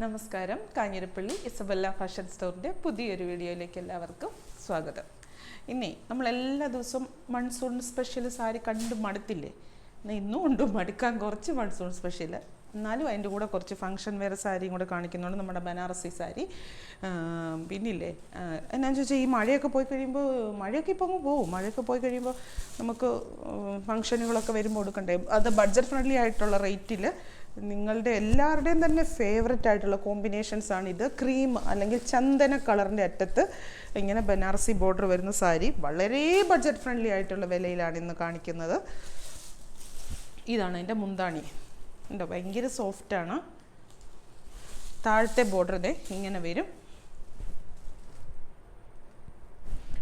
നമസ്കാരം. Kanjirappally Isabella fashion സ്റ്റോറിന്റെ പുതിയൊരു വീഡിയോയിലേക്ക് എല്ലാവർക്കും സ്വാഗതം. ഇന്നേ നമ്മൾ എല്ലാ ദിവസവും മൺസൂൺ സ്പെഷ്യൽ സാരി കണ്ടും മടുത്തില്ലേ? ഇന്നും ഉണ്ട് മടുക്കാൻ കുറച്ച് മൺസൂൺ സ്പെഷ്യൽ എന്നാലും അതിന്റെ കൂടെ കുറച്ച് ഫംഗ്ഷൻ വെയർ സാരിയും കൂടെ കാണിക്കുന്നുണ്ട് നമ്മുടെ ബനാറസി സാരി. പിന്നില്ലേ? എന്നാന്ന് ചോദിച്ചാൽ ഈ മഴയൊക്കെ പോയി കഴിയുമ്പോൾ മഴയൊക്കെ ഇപ്പോൾ അങ്ങ് പോകും മഴയൊക്കെ പോയി കഴിയുമ്പോൾ നമുക്ക് ഫംഗ്ഷനുകളൊക്കെ വരുമ്പോൾ കൊടുക്കണ്ടേ അത് ബഡ്ജറ്റ് ഫ്രണ്ട്ലി ആയിട്ടുള്ള റേറ്റിൽ നിങ്ങളുടെ എല്ലാവരുടെയും തന്നെ ഫേവററ്റ് ആയിട്ടുള്ള കോമ്പിനേഷൻസ് ആണ് ഇത്. ക്രീം അല്ലെങ്കിൽ ചന്ദന കളറിന്റെ അറ്റത്ത് ഇങ്ങനെ ബനാറസി ബോർഡർ വരുന്ന സാരി. വളരെ ബഡ്ജറ്റ് ഫ്രണ്ട്ലി ആയിട്ടുള്ള വിലയിലാണ് ഇന്ന് കാണിക്കുന്നത്. ഇതാണ് എന്റെ മുന്താണി. ഉണ്ടോ ഭയങ്കര സോഫ്റ്റാണ് താഴത്തെ ബോർഡർ ഇതേ ഇങ്ങനെ വരും.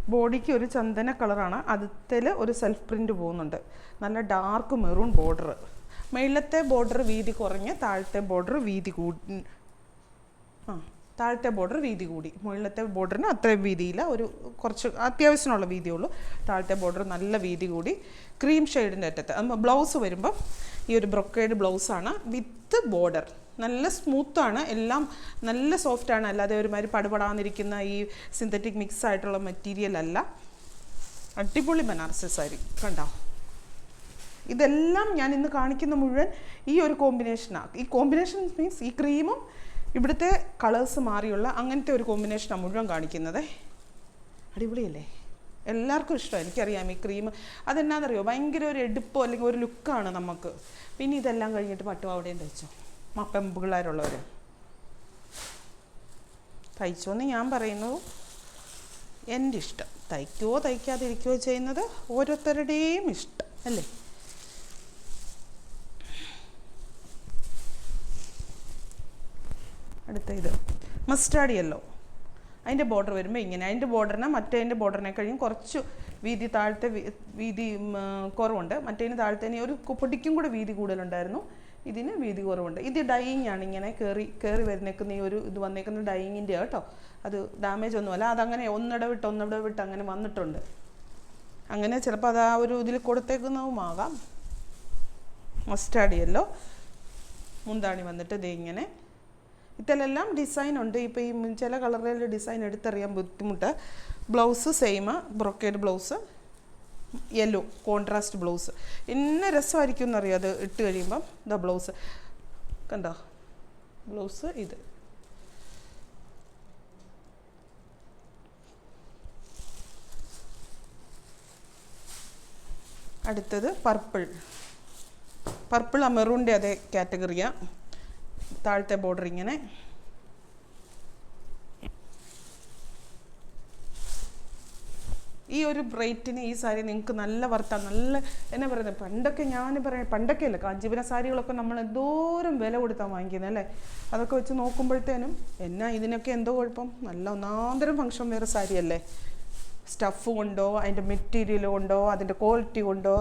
ബോഡിക്ക് ഒരു ചന്ദന കളറാണ്. അതിൽ ഒരു സെൽഫ് പ്രിന്റ് പോകുന്നുണ്ട്. നല്ല ഡാർക്ക് മെറൂൺ ബോർഡർ മേളത്തെ ബോർഡർ വീതി കുറഞ്ഞ് താഴത്തെ ബോർഡർ വീതി കൂടി ആ താഴത്തെ ബോർഡർ വീതി കൂടി. മുകളിലത്തെ ബോർഡറിന് അത്രയും വീതിയില്ല. ഒരു കുറച്ച് അത്യാവശ്യമുള്ള വീതിയുള്ളൂ താഴത്തെ ബോർഡർ നല്ല വീതി കൂടി. ക്രീം ഷെയ്ഡിന്റെ അറ്റത്ത്. ബ്ലൗസ് വരുമ്പം ഈ ഒരു ബ്രൊക്കേഡ് ബ്ലൗസാണ് വിത്ത് ബോർഡർ നല്ല സ്മൂത്താണ് എല്ലാം നല്ല സോഫ്റ്റാണ് അല്ലാതെ ഒരുമാതിരി പടുപടാന്നിരിക്കുന്ന ഈ സിന്തറ്റിക് മിക്സ് ആയിട്ടുള്ള മെറ്റീരിയൽ അല്ല. അടിപൊളി ബനാറസി സാരി കണ്ടോ? ഇതെല്ലാം ഞാൻ ഇന്ന് കാണിക്കുന്ന മുഴുവൻ ഈ ഒരു കോമ്പിനേഷനാണ് ഈ കോമ്പിനേഷൻ മീൻസ് ഈ ക്രീമും ഇവിടുത്തെ കളേഴ്സ് മാറിയുള്ള അങ്ങനത്തെ ഒരു കോമ്പിനേഷനാണ് മുഴുവൻ കാണിക്കുന്നത്. അടിപൊളിയല്ലേ? എല്ലാവർക്കും ഇഷ്ടമാണ് എനിക്കറിയാം ഈ ക്രീം അതെന്നാണെന്നറിയോ ഭയങ്കര ഒരു എടുപ്പോ അല്ലെങ്കിൽ ഒരു ലുക്കാണ് നമുക്ക്. പിന്നെ ഇതെല്ലാം കഴിഞ്ഞിട്ട് പട്ടു പട്ടുപാവടയും തയ്ച്ചോ മ പെമ്പിള്ളേരുള്ളവർ തയ്ച്ചോന്ന് ഞാൻ പറയുന്നു. എന്റെ ഇഷ്ടം. തയ്ക്കുവോ തയ്ക്കാതിരിക്കുകയോ ചെയ്യുന്നത് ഓരോരുത്തരുടെയും ഇഷ്ടം. അല്ലേ? അടുത്ത ഇത്. മസ്റ്റാർഡ് യെല്ലോ അതിന്റെ ബോർഡർ വരുമ്പോൾ ഇങ്ങനെ. അതിന്റെ ബോർഡറിനെ മറ്റേതിന്റെ ബോർഡറിനെ കഴിയും കുറച്ച് വീതി താഴത്തെ വീതി കുറവുണ്ട്. മറ്റേതിന് താഴത്തേന് ഒരു കുപ്പടിക്കും കൂടെ വീതി കൂടുതലുണ്ടായിരുന്നു. ഇതിന് വീതി കുറവുണ്ട്. ഇത് ഡൈയിങ് ആണ് ഇങ്ങനെ കയറി കയറി വരുന്നേക്കുന്ന ഈ ഒരു ഇത് വന്നേക്കുന്ന ഡൈയിങ്ങിന്റെ കേട്ടോ. അത് ഡാമേജ് ഒന്നുമല്ല. അതങ്ങനെ ഒന്നിടവിട്ട് ഒന്നിടവിട്ട് അങ്ങനെ വന്നിട്ടുണ്ട്. അങ്ങനെ ചിലപ്പോൾ അത് ആ ഒരു ഇതിൽ കൊടുത്തേക്കുന്നതുമാകാം. മസ്റ്റാഡിയല്ലോ മുന്താണി വന്നിട്ട് ദേ ഇങ്ങനെ ഇതിലെല്ലാം ഡിസൈൻ ഉണ്ട്. ഇപ്പോൾ ഈ ചില കളറുകളുടെ ഡിസൈൻ എടുത്തറിയാൻ ബുദ്ധിമുട്ട്. Blouse same brocade blouse yellow contrast blouse എന്നെ രസമായിരിക്കും എന്നറിയാം അത് ഇട്ട് കഴിയുമ്പം? ദ ബ്ലൗസ് കണ്ടോ? ബ്ലൗസ് ഇത്. അടുത്തത് പർപ്പിൾ പർപ്പിൾ ആ അതേ കാറ്റഗറിയാണ് താഴത്തെ ബോർഡർ ഇങ്ങനെ. ഈ ഒരു റേറ്റിന് ഈ സാരി നിങ്ങൾക്ക് നല്ല വർത്താ നല്ല എന്നാ പറയുന്നത് പണ്ടൊക്കെ ഞാൻ പറയാം പണ്ടൊക്കെ അല്ല കാഞ്ചീപുര സാരികളൊക്കെ നമ്മൾ എന്തോരം വില കൊടുത്താൽ വാങ്ങിക്കുന്നത് അല്ലേ? അതൊക്കെ വെച്ച് നോക്കുമ്പോഴത്തേനും എന്നാ ഇതിനൊക്കെ എന്തോ കുഴപ്പം? നല്ല ഒന്നാന്തരം ഫംഗ്ഷൻ വേറെ സാരിയല്ലേ സ്റ്റഫ് കൊണ്ടോ അതിന്റെ മെറ്റീരിയൽ കൊണ്ടോ അതിന്റെ ക്വാളിറ്റി കൊണ്ടോ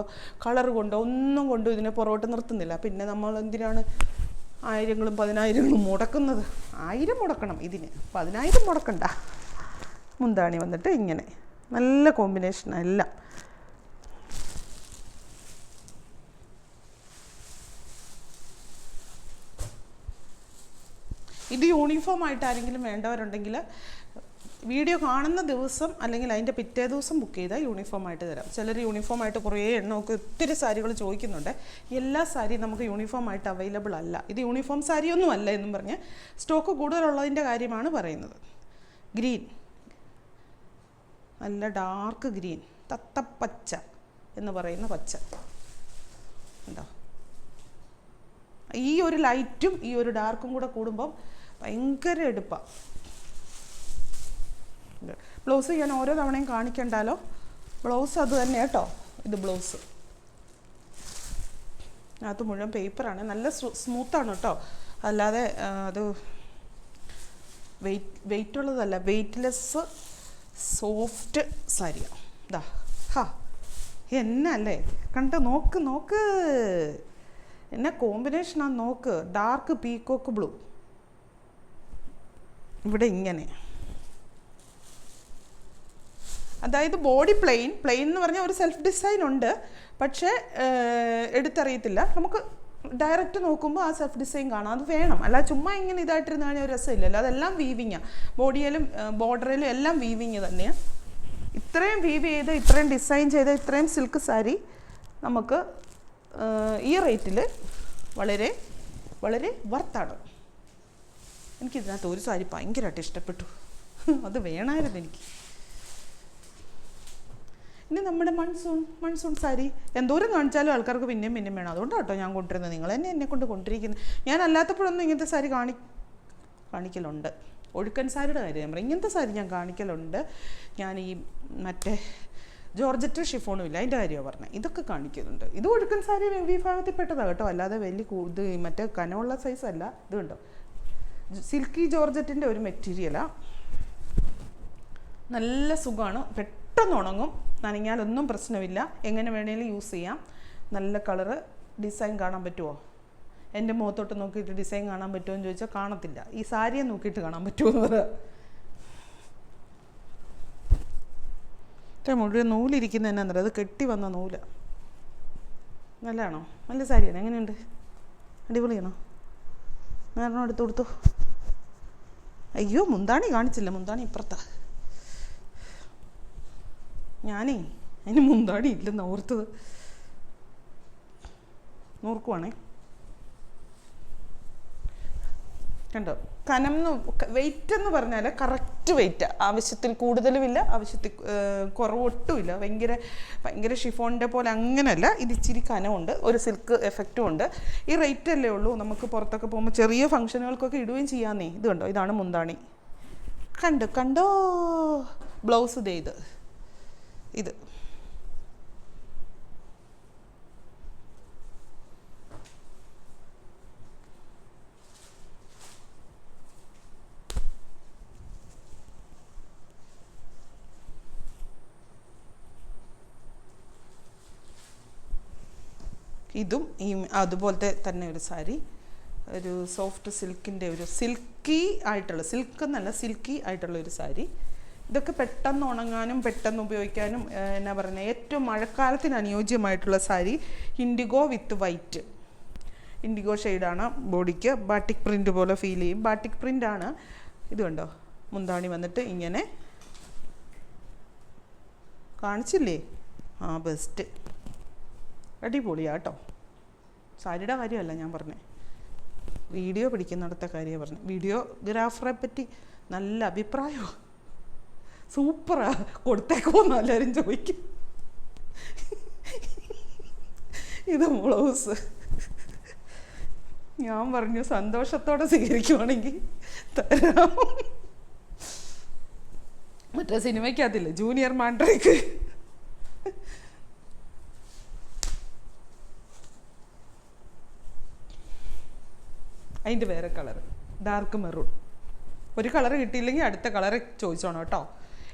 കളർ കൊണ്ടോ ഒന്നും കൊണ്ടോ ഇതിനെ പുറകോട്ട് നിർത്തുന്നില്ല. പിന്നെ നമ്മൾ എന്തിനാണ് ആയിരങ്ങളും പതിനായിരങ്ങളും മുടക്കുന്നത്. ആയിരം മുടക്കണം ഇതിന്. പതിനായിരം മുടക്കണ്ട. മുന്താണി വന്നിട്ട് ഇങ്ങനെ. നല്ല കോമ്പിനേഷനാണ് എല്ലാം. ഇത് യൂണിഫോം ആയിട്ട് ആരെങ്കിലും വേണ്ടവരുണ്ടെങ്കിൽ വീഡിയോ കാണുന്ന ദിവസം അല്ലെങ്കിൽ അതിന്റെ പിറ്റേ ദിവസം ബുക്ക് ചെയ്താൽ യൂണിഫോം ആയിട്ട് തരാം. ചിലർ യൂണിഫോം ആയിട്ട് കുറേ എണ്ണമൊക്കെ ഒത്തിരി സാരികൾ ചോദിക്കുന്നുണ്ട്. എല്ലാ സാരിയും നമുക്ക് യൂണിഫോം ആയിട്ട് അവൈലബിൾ അല്ല. ഇത് യൂണിഫോം സാരിയൊന്നും അല്ല എന്നും പറഞ്ഞ് സ്റ്റോക്ക് കൂടുതലുള്ളതിന്റെ കാര്യമാണ് പറയുന്നത്. ഗ്രീൻ നല്ല ഡാർക്ക് ഗ്രീൻ തത്തപ്പച്ച എന്ന് പറയുന്ന പച്ച. ഉണ്ടോ ഈ ഒരു ലൈറ്റും ഈ ഒരു ഡാർക്കും കൂടെ കൂടുമ്പം ഭയങ്കര എടുപ്പാണ് ബ്ലൗസ് ഞാൻ ഓരോ തവണയും കാണിക്കണ്ടാലോ? ബ്ലൗസ് അത് തന്നെ കേട്ടോ. ഇത് ബ്ലൗസ്. അതിനകത്ത് മുഴുവൻ പേപ്പറാണ്. നല്ല സ്മൂത്താണ് കേട്ടോ. അല്ലാതെ അത് വെയിറ്റ് വെയിറ്റ് ഉള്ളതല്ല വെയ്റ്റ്ലെസ് സോഫ്റ്റ് സാരിയാണ് ഇതാ ഹാ. എന്നല്ലേ? കണ്ട്? നോക്ക് നോക്ക്. എന്നെ കോമ്പിനേഷനാണ് നോക്ക്. Dark peacock blue. ഇവിടെ ഇങ്ങനെ. അതായത് ബോഡി പ്ലെയിൻ പ്ലെയിൻ എന്ന് പറഞ്ഞാൽ ഒരു സെൽഫ് ഡിസൈൻ ഉണ്ട്. പക്ഷേ എടുത്തറിയത്തില്ല. നമുക്ക് ഡയറക്റ്റ് നോക്കുമ്പോൾ ആ സെൽഫ് ഡിസൈൻ കാണാം. അത് വേണം. അല്ല ചുമ്മാ ഇങ്ങനെ ഇതായിട്ടിരുന്ന് കഴിഞ്ഞാൽ ഒരു രസമില്ലല്ലോ അതെല്ലാം വീവിങ്ങാണ് ബോഡിയിലും ബോർഡറിലും എല്ലാം വീവിങ് തന്നെയാണ് ഇത്രയും വീവ് ചെയ്ത് ഇത്രയും ഡിസൈൻ ചെയ്ത ഇത്രയും സിൽക്ക് സാരി നമുക്ക് ഈ റേറ്റിൽ വളരെ വളരെ വർത്താണ് എനിക്കിതിനകത്ത് ഒരു സാരി ഭയങ്കരമായിട്ട് ഇഷ്ടപ്പെട്ടു. അത് വേണമായിരുന്നു എനിക്ക്. ഇനി നമ്മുടെ മൺസൂൺ മൺസൂൺ സാരി എന്തോരം കാണിച്ചാലും ആൾക്കാർക്ക് പിന്നെയും പിന്നെയും വേണം. അതുകൊണ്ടാണ് കേട്ടോ ഞാൻ കൊണ്ടുവരുന്നത്. നിങ്ങൾ തന്നെ എന്നെ കൊണ്ട് കൊണ്ടിരിക്കുന്നത് ഞാൻ അല്ലാത്തപ്പോഴൊന്നും ഇങ്ങനത്തെ സാരി കാണി കാണിക്കലുണ്ട്. ഒഴുക്കൻ സാരിയുടെ കാര്യം ഞാൻ ഇങ്ങനത്തെ സാരി ഞാൻ കാണിക്കലുണ്ട്. ഞാൻ ഈ മറ്റേ ജോർജറ്റ് ഷിഫോണും ഇല്ല. അതിന്റെ കാര്യമാണ് പറഞ്ഞത്. ഇതൊക്കെ കാണിക്കുന്നുണ്ട്. ഇത് ഒഴുക്കൻ സാരി വിഭാഗത്തിൽ പെട്ടതാണ് കേട്ടോ. അല്ലാതെ വലിയ ഇത് മറ്റേ കനമുള്ള സൈസ് അല്ല. ഇത് കണ്ടോ? സിൽക്കി ജോർജറ്റിന്റെ ഒരു മെറ്റീരിയലാണ് നല്ല സുഖമാണ്. പെട്ടെന്ന് ഉണങ്ങും നനഞ്ഞാലൊന്നും പ്രശ്നമില്ല. എങ്ങനെ വേണേലും യൂസ് ചെയ്യാം. നല്ല കളറ് ഡിസൈൻ കാണാൻ പറ്റുമോ എന്റെ മുഖത്തോട്ട് നോക്കിയിട്ട് ഡിസൈൻ കാണാൻ പറ്റുമോ എന്ന് ചോദിച്ചാൽ കാണത്തില്ല. ഈ സാരിയെ നോക്കിയിട്ട് കാണാൻ പറ്റുമോ എന്ന് പറയാം ഇത്ര മുഴുവൻ നൂലിരിക്കുന്ന എന്നാന്നറിയാം അത് കെട്ടി വന്ന നൂൽ. നല്ലതാണോ? നല്ല സാരിയാണ് എങ്ങനെയുണ്ട്? അടിപൊളിയാണോ? വേറെ എടുത്ത് കൊടുത്തു. അയ്യോ മുന്താണി കാണിച്ചില്ല. മുന്താണി ഇപ്പുറത്താ. ഞാനേ അതിന് മുന്താടി ഇല്ലെന്ന് ഓർത്തത്. നോർക്കുവാണേ. കണ്ടോ? കനം എന്ന് വെയിറ്റ് എന്ന് പറഞ്ഞാൽ കറക്റ്റ് വെയിറ്റ്. ആവശ്യത്തിൽ കൂടുതലുമില്ല ആവശ്യത്തിൽ ഏർ, കുറവൊട്ടുമില്ല. ഭയങ്കര ഭയങ്കര ഷിഫോണിന്റെ പോലെ അങ്ങനെയല്ല ഇത് ഇച്ചിരി കനമുണ്ട് ഒരു സിൽക്ക് എഫക്റ്റും ഉണ്ട് ഈ റേറ്റ് അല്ലേ ഉള്ളൂ. നമുക്ക് പുറത്തൊക്കെ പോകുമ്പോൾ ചെറിയ ഫംഗ്ഷനുകൾക്കൊക്കെ ഇടുകയും ചെയ്യാന്നേ. ഇത് കണ്ടോ? ഇതാണ് മുന്താണി. കണ്ടോ? കണ്ടോ? ബ്ലൗസ് ദേ ഇത്. ഇത്. ഇതും ഈ അതുപോലത്തെ തന്നെ ഒരു സാരി. ഒരു സോഫ്റ്റ് സിൽക്കിന്റെ ഒരു സിൽക്കി ആയിട്ടുള്ള സിൽക്ക് എന്നല്ല സിൽക്കി ആയിട്ടുള്ള ഒരു സാരി. ഇതൊക്കെ പെട്ടെന്ന് ഉണങ്ങാനും പെട്ടെന്ന് ഉപയോഗിക്കാനും എന്നാ പറയുന്നത് ഏറ്റവും മഴക്കാലത്തിന് അനുയോജ്യമായിട്ടുള്ള sari indigo with white. Indigo ഷെയ്ഡാണ് ബോഡിക്ക്. ബാട്ടിക് പ്രിന്റ് പോലെ ഫീൽ ചെയ്യും. ബാട്ടിക് പ്രിന്റാണ് ഇത് കണ്ടോ? മുന്താണി വന്നിട്ട് ഇങ്ങനെ. കാണിച്ചില്ലേ? ആ ബെസ്റ്റ് അടിപൊളിയാട്ടോ. സാരിയുടെ കാര്യമല്ല ഞാൻ പറഞ്ഞത് വീഡിയോ പിടിക്കുന്നിടത്തെ കാര്യമാണ് പറഞ്ഞത് വീഡിയോഗ്രാഫറെ പറ്റി നല്ല അഭിപ്രായമാണ് സൂപ്പറാ. കൊടുത്തേക്കോന്ന് എല്ലാവരും ചോദിക്കും. ഇത് ബ്ലൗസ്. ഞാൻ പറഞ്ഞു സന്തോഷത്തോടെ സ്വീകരിക്കുവാണെങ്കിൽ തരാം. മറ്റേ സിനിമയ്ക്കകത്തില്ലേ? Junior mandrake. അതിന്റെ വേറെ കളർ ഡാർക്ക് മെറൂൺ. ഒരു കളർ കിട്ടിയില്ലെങ്കിൽ അടുത്ത കളർ ചോദിച്ചോണം കേട്ടോ.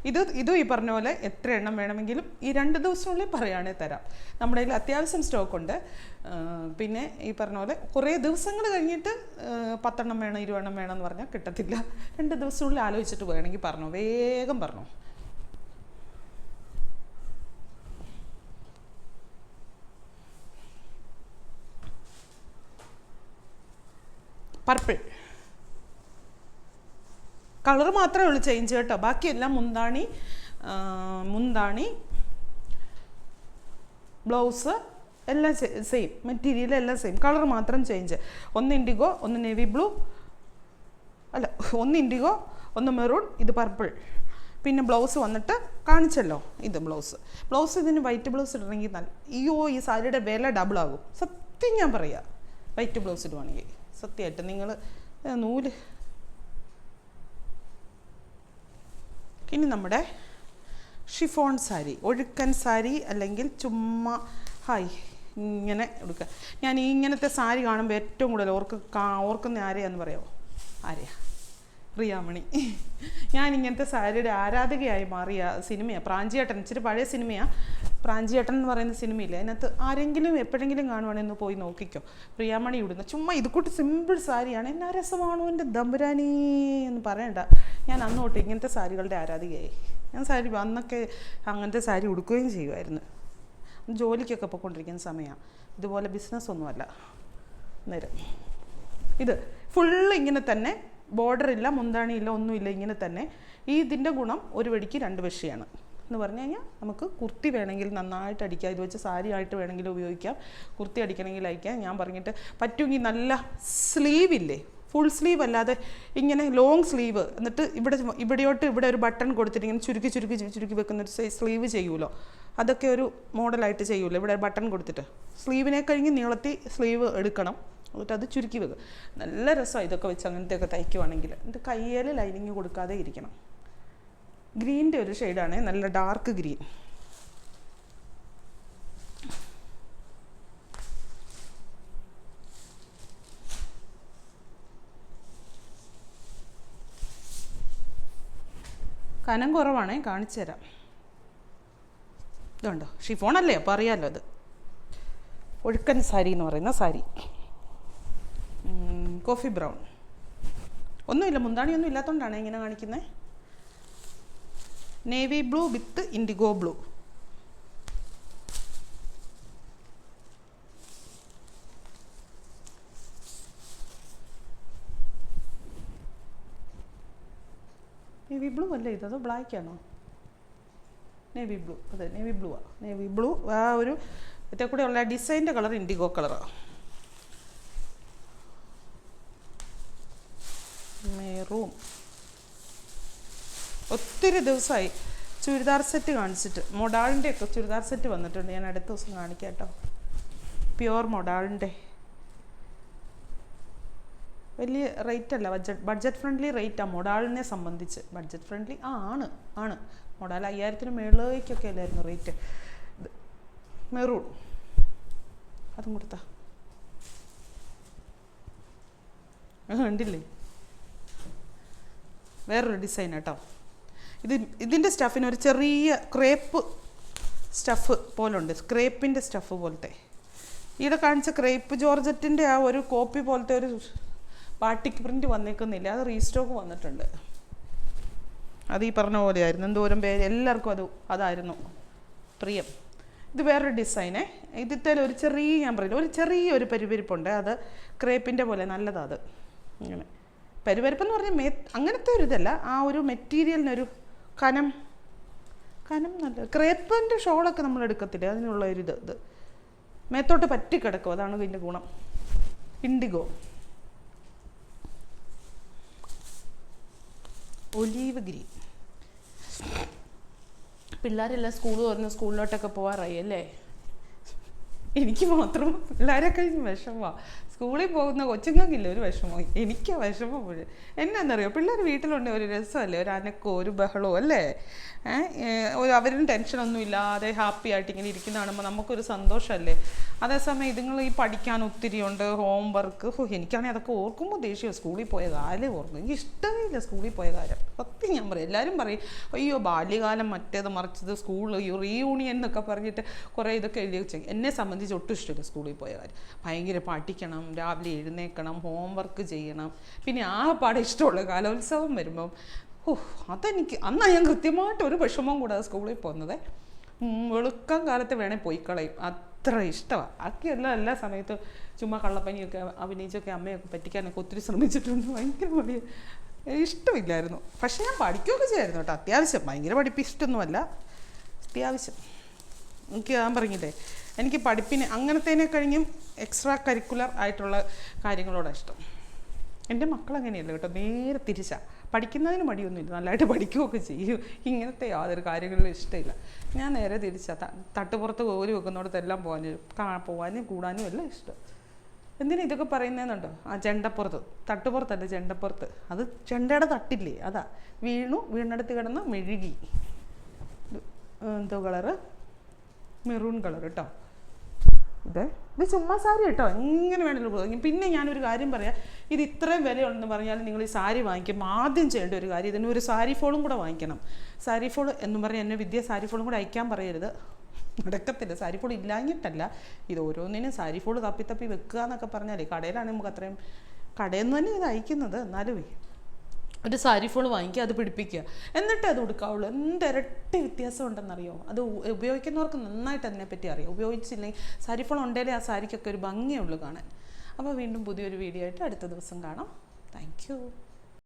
ഇത് ഇതും ഈ പറഞ്ഞ പോലെ എത്ര എണ്ണം വേണമെങ്കിലും ഈ രണ്ട് ദിവസത്തിനുള്ളിൽ പറയുകയാണെങ്കിൽ തരാം. നമ്മുടെ കയ്യിൽ അത്യാവശ്യം സ്റ്റോക്ക് ഉണ്ട്. പിന്നെ ഈ പറഞ്ഞ പോലെ കുറേ ദിവസങ്ങൾ കഴിഞ്ഞിട്ട് പത്തെണ്ണം വേണം ഇരുപെണ്ണം വേണം എന്ന് പറഞ്ഞാൽ കിട്ടത്തില്ല. രണ്ട് ദിവസത്തിനുള്ളിൽ ആലോചിച്ചിട്ട് വേണമെങ്കിൽ പറഞ്ഞോ. വേഗം പറഞ്ഞോ. പർപ്പിൾ. കളർ മാത്രമേ ഉള്ളൂ ചേഞ്ച് കേട്ടോ. ബാക്കിയെല്ലാം മുന്താണി മുന്താണി ബ്ലൗസ് എല്ലാം സെയിം മെറ്റീരിയൽ എല്ലാം സെയിം കളർ മാത്രം ചേഞ്ച് ഒന്ന് ഇൻഡിഗോ ഒന്ന് നേവി ബ്ലൂ അല്ല ഒന്ന് ഇൻഡിഗോ ഒന്ന് മെറൂൺ ഇത് പർപ്പിൾ പിന്നെ ബ്ലൗസ് വന്നിട്ട് കാണിച്ചല്ലോ ഇത് ബ്ലൗസ് ബ്ലൗസ് ഇതിന് വൈറ്റ് ബ്ലൗസ് ഇടണമെങ്കിൽ നല്ല അയ്യോ ഈ സാരിയുടെ വില ഡബിൾ ആകും. സത്യം ഞാൻ പറയാം. വൈറ്റ് ബ്ലൗസ് ഇടുവാണെങ്കിൽ. സത്യമായിട്ട് നിങ്ങൾ നൂൽ ഇനി നമ്മുടെ ഷിഫോൺ സാരി ഒഴുക്കൻ സാരി അല്ലെങ്കിൽ ചുമ്മാ ഹായ് ഇങ്ങനെ എടുക്കുക. ഞാൻ ഇങ്ങനത്തെ സാരി കാണുമ്പോൾ ഏറ്റവും കൂടുതൽ ഓർക്ക് ഓർക്കുന്ന ആരെയാന്ന് പറയാമോ ആരെയാ? റിയാമണി ഞാൻ ഇങ്ങനത്തെ സാരിയുടെ ആരാധകയായി മാറിയ സിനിമയാണ് പ്രാഞ്ചിയേട്ടൻ ഇച്ചിരി പഴയ സിനിമയാണ് പ്രാഞ്ചിയേട്ടൻ എന്ന് പറയുന്ന സിനിമയില്ലേ? അതിനകത്ത് ആരെങ്കിലും എപ്പോഴെങ്കിലും കാണുവാണെന്ന് പോയി നോക്കിക്കോ. പ്രിയാമണി ഇടുന്ന ചുമ്മാ ഇത് സിമ്പിൾ സാരിയാണ്. എന്നാ രസമാണോ എന്റെ ദമ്പുരാനി എന്ന് പറയണ്ട. ഞാൻ അന്ന് തൊട്ട് ഇങ്ങനത്തെ സാരികളുടെ ആരാധികയായി. ഞാൻ സാരി അന്നൊക്കെ അങ്ങനത്തെ സാരി ഉടുക്കുകയും ചെയ്യുമായിരുന്നു. ജോലിക്കൊക്കെ പോയിക്കൊണ്ടിരിക്കുന്ന സമയമാണ് ഇതുപോലെ ബിസിനസ്സൊന്നുമല്ല. നേരം ഇത് ഫുള്ള് ഇങ്ങനെ തന്നെ ബോർഡർ ഇല്ല മുന്താണി ഇല്ല ഒന്നുമില്ല ഇങ്ങനെ തന്നെ. ഈ ഇതിന്റെ ഗുണം ഒരു വഴിക്ക് രണ്ട് വിഷയമാണ് എന്ന് പറഞ്ഞു കഴിഞ്ഞാൽ നമുക്ക് കുർത്തി വേണമെങ്കിൽ നന്നായിട്ട് അടിക്കാം. ഇത് വെച്ച് സാരി ആയിട്ട് വേണമെങ്കിൽ ഉപയോഗിക്കാം. കുർത്തി അടിക്കണമെങ്കിൽ അയക്കാം. ഞാൻ പറഞ്ഞിട്ട് പറ്റുമെങ്കിൽ നല്ല സ്ലീവ് ഇല്ലേ? ഫുൾ സ്ലീവ് അല്ലാതെ ഇങ്ങനെ ലോങ് സ്ലീവ് എന്നിട്ട് ഇവിടെ ഇവിടെയോട്ട് ഇവിടെ ഒരു ബട്ടൺ കൊടുത്തിട്ട് ഇങ്ങനെ ചുരുക്കി ചുരുക്കി ചുരുക്കി വെക്കുന്ന ഒരു സ്ലീവ് ചെയ്യുമല്ലോ. അതൊക്കെ ഒരു മോഡലായിട്ട് ചെയ്യുമല്ലോ. ഇവിടെ ബട്ടൺ കൊടുത്തിട്ട്. സ്ലീവിനെ കഴിഞ്ഞ് നീളത്തി സ്ലീവ് എടുക്കണം. എന്നിട്ട് അത് ചുരുക്കി വെക്കുക നല്ല രസമാണ് ഇതൊക്കെ വെച്ച് അങ്ങനത്തെയൊക്കെ തയ്ക്കുവാണെങ്കിൽ. എന്നിട്ട് കയ്യിൽ ലൈനിങ് കൊടുക്കാതെ ഇരിക്കണം. ഗ്രീന്റെ ഒരു ഷെയ്ഡാണ് നല്ല ഡാർക്ക് ഗ്രീൻ കനം കുറവാണേ കാണിച്ചു തരാം. ഇതുണ്ടോ? ഷിഫോണല്ലേ അപ്പോൾ അറിയാമല്ലോ അത്. ഒഴുക്കൻ സാരി എന്ന് പറയുന്ന സാരി. Coffee brown. ഒന്നുമില്ല മുന്താണിയൊന്നും ഇല്ലാത്തതുകൊണ്ടാണ് ഇങ്ങനെ കാണിക്കുന്നത് navy blue with indigo blue. Navy blue അല്ലേ ഇത് അതോ ബ്ലാക്ക് ആണോ? നേവി ബ്ലൂ അതെ നേവി ബ്ലൂ ആ നേവി ബ്ലൂ ആ ഒരു ഇതേ കൂടെ ഉള്ള ഡിസൈന്റെ കളർ ഇൻഡിഗോ കളറാണ് മെറൂൺ ഒത്തിരി ദിവസമായി ചുരിദാർ സെറ്റ് കാണിച്ചിട്ട്. മൊഡാളിന്റെ ഒക്കെ ചുരിദാർ സെറ്റ് വന്നിട്ടുണ്ട്. ഞാൻ അടുത്ത ദിവസം കാണിക്കാം കേട്ടോ പ്യുവർ മൊഡാളിന്റെ വലിയ റേറ്റ് അല്ല. ബഡ്ജറ്റ് ബഡ്ജറ്റ് ഫ്രണ്ട്ലി റേറ്റ് റേറ്റാണ് മൊഡാളിനെ സംബന്ധിച്ച് ബഡ്ജറ്റ് ഫ്രണ്ട്ലി ആ ആണ് ആണ്. മൊഡാൾ അയ്യായിരത്തിന് മേളിലേക്കൊക്കെ അല്ലായിരുന്നു റേറ്റ് മെറൂൺ. അതും കൊടുത്താ. ആ, കണ്ടില്ലേ? വേറൊരു ഡിസൈൻ കേട്ടോ ഇത് ഇതിന്റെ സ്റ്റഫിന് ഒരു ചെറിയ ക്രേപ്പ് സ്റ്റഫ് പോലുണ്ട്. ക്രേപ്പിന്റെ സ്റ്റഫ് പോലത്തെ. ഇവിടെ കാണിച്ച ക്രേപ്പ് ജോർജറ്റിന്റെ ആ ഒരു കോപ്പി പോലത്തെ ഒരു പാട്ടിക് പ്രിന്റ് വന്നേക്കുന്നില്ല. അത് റീസ്റ്റോക്ക് വന്നിട്ടുണ്ട്. അത് ഈ പറഞ്ഞ പോലെയായിരുന്നു എന്തോരം പേര് എല്ലാവർക്കും അത് അതായിരുന്നു. പ്രിയം. ഇത് വേറൊരു ഡിസൈനേ ഇതിത്തെ ഒരു ചെറിയ ഞാൻ പറയില്ല ഒരു ചെറിയ ഒരു പരിപരിപ്പുണ്ട് അത് ക്രേപ്പിന്റെ പോലെ നല്ലതാണ് അത്. ഇങ്ങനെ. പരിപരിപ്പെന്ന് പറഞ്ഞാൽ മേ അങ്ങനത്തെ ഒരു ഇതല്ല. ആ ഒരു മെറ്റീരിയലിനൊരു കനം. കനം നല്ല ക്രേപ്പിന്റെ ഷോളൊക്കെ നമ്മൾ എടുക്കത്തില്ല? അതിനുള്ള ഒരു ഇത് ഇത്. മേത്തോട്ട് പറ്റിക്കിടക്കും. അതാണ് ഇതിന്റെ ഗുണം. ഇൻഡിഗോ. Olive green. പിള്ളേരെല്ലാം സ്കൂൾ തുറന്ന് സ്കൂളിലോട്ടൊക്കെ പോവാറായി അല്ലേ? എനിക്ക് മാത്രം പിള്ളേരെ കഴിഞ്ഞ് വിഷമമാണ് സ്കൂളിൽ പോകുന്ന കൊച്ചുങ്ങൾക്കില്ല ഒരു വിഷമം. എനിക്കാ വിഷമം മുഴുവൻ. എന്നാന്നറിയോ? പിള്ളേർ വീട്ടിലുണ്ട്. ഒരു രസമല്ലേ? ഒരു അനക്കോ ഒരു ബഹളോ അല്ലേ? ഏഹ് അവരും ടെൻഷനൊന്നും ഇല്ലാതെ ഹാപ്പി ആയിട്ട് ഇങ്ങനെ ഇരിക്കുന്ന കാണുമ്പോൾ നമുക്കൊരു സന്തോഷമല്ലേ? അതേസമയം ഇതുങ്ങൾ ഈ പഠിക്കാൻ ഒത്തിരി ഉണ്ട് ഹോം വർക്ക് എനിക്കാണെങ്കിൽ അതൊക്കെ ഓർക്കുമ്പോൾ ദേഷ്യം. സ്കൂളിൽ പോയ കാലം ഓർക്കും എനിക്ക് ഇഷ്ടമേ ഇല്ല സ്കൂളിൽ പോയ കാലം. സത്യം ഞാൻ പറയും. എല്ലാവരും പറയും അയ്യോ ബാല്യകാലം മറ്റേത് മറിച്ചത് സ്കൂൾ റീയൂണിയൻ എന്നൊക്കെ പറഞ്ഞിട്ട് കുറേ ഇതൊക്കെ എഴുതി വെച്ചെങ്കിൽ എന്നെ സംബന്ധിച്ച് ഒട്ടും ഇഷ്ടമില്ല സ്കൂളിൽ പോയ കാര്യം. ഭയങ്കര പഠിക്കണം രാവിലെ എഴുന്നേക്കണം ഹോംവർക്ക് ചെയ്യണം. പിന്നെ ആ പാടെ ഇഷ്ടമുള്ള കാലോത്സവം വരുമ്പം ഓ അതെനിക്ക് അന്നാ ഞാൻ കൃത്യമായിട്ട് ഒരു വിഷമം കൂടാതെ സ്കൂളിൽ പോകുന്നത്. വെളുക്കാൻ കാലത്ത് വേണേൽ പോയി കളയും. അത്ര ഇഷ്ടമാണ് ബാക്കിയല്ല എല്ലാ സമയത്തും ചുമ്മാ കള്ളപ്പനിയൊക്കെ അഭിനയിച്ചൊക്കെ അമ്മയൊക്കെ പറ്റിക്കാനൊക്കെ ഒത്തിരി ശ്രമിച്ചിട്ടുണ്ട്. ഭയങ്കര വലിയ ഇഷ്ടമില്ലായിരുന്നു. പക്ഷേ ഞാൻ പഠിക്കുകയൊക്കെ ചെയ്യായിരുന്നു കേട്ടോ. അത്യാവശ്യം. ഭയങ്കര പഠിപ്പിഷ്ടൊന്നുമല്ല അത്യാവശ്യം. എനിക്ക് ഞാൻ പറഞ്ഞില്ലേ എനിക്ക് പഠിപ്പിന് അങ്ങനത്തേനെ കഴിഞ്ഞും എക്സ്ട്രാ കരിക്കുലർ ആയിട്ടുള്ള കാര്യങ്ങളോടാണ് ഇഷ്ടം. എന്റെ മക്കൾ അങ്ങനെയല്ല കേട്ടോ നേരെ തിരിച്ചാ. പഠിക്കുന്നതിന് മടിയൊന്നുമില്ല നല്ലതായിട്ട് പഠിക്കുകയൊക്കെ ചെയ്യും. ഇങ്ങനത്തെ യാതൊരു കാര്യങ്ങളിലും ഇഷ്ടമില്ല. ഞാൻ നേരെ തിരിച്ചാ ത- തട്ടുപുറത്ത് കോരി വെക്കുന്നിടത്തെല്ലാം പോകാനും പോകാനും കൂടാനും എല്ലാം ഇഷ്ടം. എന്തിനാ ഇതൊക്കെ പറയുന്നതെന്നുണ്ടോ? ആ ചെണ്ടപ്പുറത്ത് തട്ടുപുറത്തല്ല ചെണ്ടപ്പുറത്ത്. അത് ചെണ്ടയുടെ തട്ടില്ലേ അതാ. വീണു വീണടുത്ത് കിടന്ന് മെഴുകി. എന്തോ കളറ്? മെറൂൺ കളർ കേട്ടോ. ഇത് ഇത് ചുമ്മാ സാരി കേട്ടോ ഇങ്ങനെ വേണമെങ്കിലും പോകും പിന്നെ ഞാനൊരു കാര്യം പറയാം ഇത് ഇത്രയും വിലയുണ്ടെന്ന് പറഞ്ഞാൽ നിങ്ങൾ ഈ സാരി വാങ്ങിക്കുമ്പോൾ ആദ്യം ചെയ്യേണ്ട ഒരു കാര്യം ഇതിന് ഒരു സാരി ഫോളും കൂടെ വാങ്ങിക്കണം. സാരി ഫോൾ എന്ന് പറഞ്ഞാൽ എന്നെ വിദ്യ സാരി ഫോളും കൂടെ അയക്കാൻ പറയരുത്. നടക്കത്തില്ല സാരി ഫോൾ ഇല്ലാഞ്ഞിട്ടല്ല. ഇത് ഓരോന്നിനും സാരി ഫോൾ തപ്പി തപ്പി വെക്കുക എന്നൊക്കെ പറഞ്ഞാലേ കടയിലാണ് നമുക്ക് അത്രയും കടയിൽ നിന്ന് തന്നെ ഇത് അയക്കുന്നത്. എന്നാലും ഒരു സാരി ഫോൾ വാങ്ങിക്കുക അത് പിടിപ്പിക്കുക. എന്നിട്ട് അത് കൊടുക്കാവുള്ളൂ എന്തിരട്ടി വ്യത്യാസം ഉണ്ടെന്നറിയോ അത് ഉപയോഗിക്കുന്നവർക്ക് നന്നായിട്ട് അതിനെപ്പറ്റി അറിയാം. ഉപയോഗിച്ചില്ലെങ്കിൽ സാരി ഫോൾ ഉണ്ടെങ്കിലേ ആ സാരിക്കൊക്കെ ഒരു ഭംഗിയുള്ളൂ കാണാൻ. അപ്പോൾ വീണ്ടും പുതിയൊരു വീഡിയോ ആയിട്ട് അടുത്ത ദിവസം കാണാം. താങ്ക്